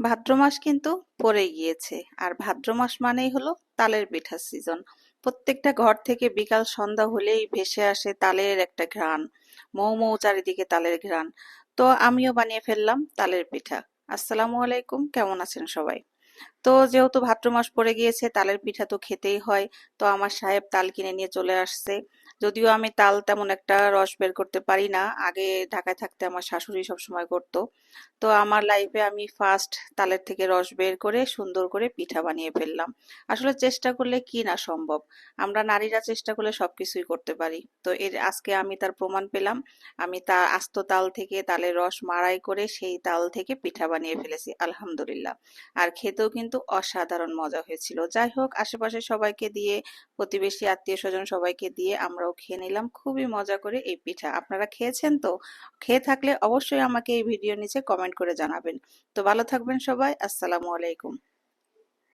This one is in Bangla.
ভাদ্র মাস কিন্তু পড়ে গিয়েছে। আর ভাদ্র মাস মানেই হলো তালের পিঠার সিজন প্রত্যেকটা ঘর থেকে বিকাল সন্ধ্যা হলেই ভেসে আসে তালের একটা ঘ্রাণ। মৌ মৌ চারিদিকে তালের ঘ্রাণ। তো আমিও বানিয়ে ফেললাম তালের পিঠা। আসসালামু আলাইকুম, কেমন আছেন সবাই? তো যেহেতু ভাদ্র মাস পড়ে গিয়েছে, তালের পিঠা তো খেতেই হয়, তো আমার সাহেব তাল কিনে নিয়ে চলে আসছে। যদিও আমি তাল তেমন একটা রস বের করতে পারি না। আগে ঢাকায় থাকতে আমার শাশুড়ি সবসময় করতো। তো আমার লাইফে আমি ফার্স্ট তালের থেকে রস বের করে সুন্দর করে পিঠা বানিয়ে ফেললাম। আসলে চেষ্টা করলে কি না সম্ভব? আমরা নারীরা চেষ্টা করলে সবকিছুই করতে পারি। তো এর আজকে আমি তার প্রমাণ পেলাম। আমি তা আস্ত তাল থেকে তালের রস মাড়াই করে সেই তাল থেকে পিঠা বানিয়ে ফেলেছি, আলহামদুলিল্লাহ। আর খেতেও কিন্তু অসাধারণ মজা হয়েছিল। যাই হোক আশেপাশে সবাইকে দিয়ে, প্রতিবেশী আত্মীয় স্বজন সবাইকে দিয়ে আমরাও খেয়ে নিলাম। খুবই মজা করে এই পিঠা। আপনারা খেয়েছেন তো? খেয়ে থাকলে অবশ্যই আমাকে এই ভিডিও নিচে কমেন্ট করে জানাবেন। তো ভালো থাকবেন সবাই। আসসালামু আলাইকুম।